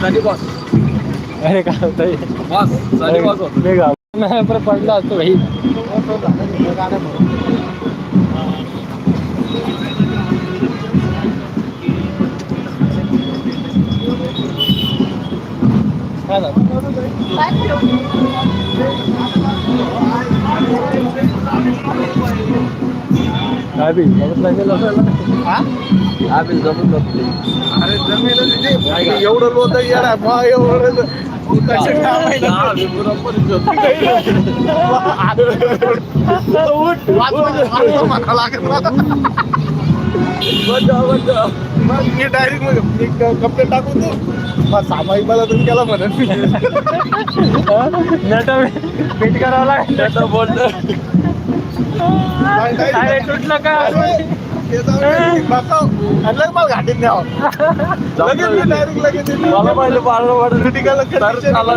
Boss अरे काय boss boss होतो. मी गाव नाही परत पडला असतो भाई. काय झालं? काय बी गवत लागलेलं असेल ना? आम्ही जमून बघते अरे तिथे एवढं येणार मग एवढं कसं काय म्हणा लागत मला. मग मी डायरेक्ट कंप्लेंट टाकून मग सामायिक मला तुम्ही केला म्हणत पीट करावं लागेल. बोलतो तुटलं का? मला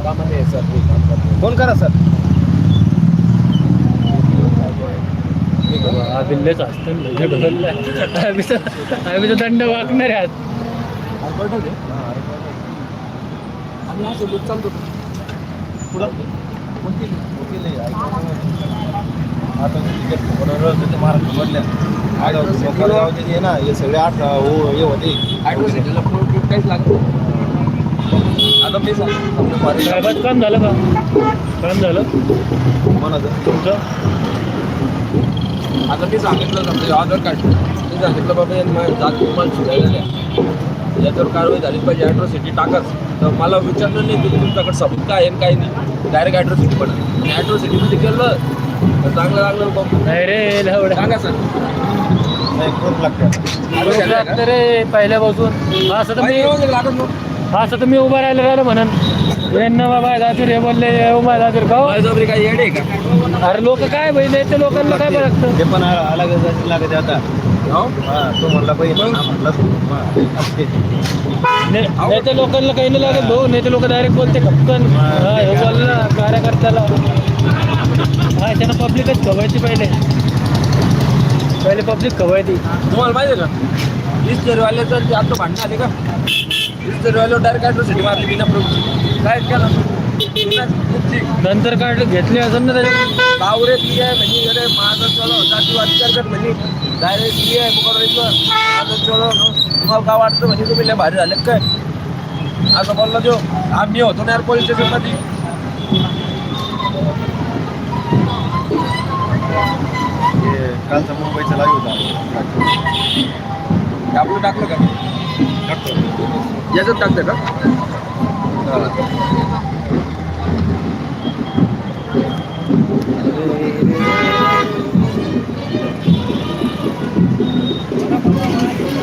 मी डायरेक्ट लगेच मला पाहिलं पाळणं वाटत Critical त्याला दिवस घ्यायला पाहिजे बोल ना रे बस आणि काहीच बोलत नाही तुम्ही वापस चलायचं का रे फोन करा सर बिल्लेच असतं आम्ही तर आम्ही तर दंड वागणार आहात ना हे सगळे आठ हो हे होते. ॲट्रोसिटीला काहीच लागत. आता मी सांगतो काम झालं का? काम झालं? म्हणाचं तुमचं? आता मी सांगितलं समजा आधार कार्ड. मी सांगितलं बाबा यांनी माझ्या जात तुम्हाला सुधायला द्या. याच्यावर कारवाई झाली पाहिजे ॲट्रोसिटी टाकाच. तर मला विचारलं नाही की तुमच्याकडे सबूत काय आहे आणि काय नाही. डायरेक्ट ॲट्रोसिटी पडलं. आणि ॲट्रोसिटीमध्ये केलं. तर चांगलं चांगलं बघ नाही रे सांगा सर. खूप लागते. लागतं रे पहिल्यापासून. असं तर मी लागत नव्हतं असं तर मी उभा राहिलं राहिलं म्हणून. यांना बाबा जातीर हे बोलले उभा जातीर का हो? बळजबरी येडे का? अरे लोक काय बैल ते लोकांना काय बघतं ते पण अलग लागते आता. हो? हा तो म्हणला पाहिजे हा म्हणला तू. हा, असते. नाही तर लोकांना काही नाही लागत भाऊ नाही तर लोक डायरेक्ट बोलते खपकन हा हे बोलला कार्यकर्त्याला. हा त्यांना पब्लिकच खवायची पहिले. पहिले पब्लिक खवायची तुम्हाला माहिती आहे का? वीस जरीवाल्याचं जे आता भांडणं आले का? डायरेक्ट काय नंतर काढले घेतले असं ना त्याच्या बावरे ती आहे म्हणजे इकडे माझा चलो जाती अधिकार कर म्हणजे डायरेक्ट ती आहे मुकडायचं माझं चलो तुम्हाला काय वाटतं म्हणजे तुम्ही लय भारी झाले काय? असं बोललो जो आम्ही होतो ना यार पोलीस स्टेशनमध्ये कालचा मुंबईचा लागू होता. टाकलं टाकलं का? टाकतो. याच्यात टाकते का?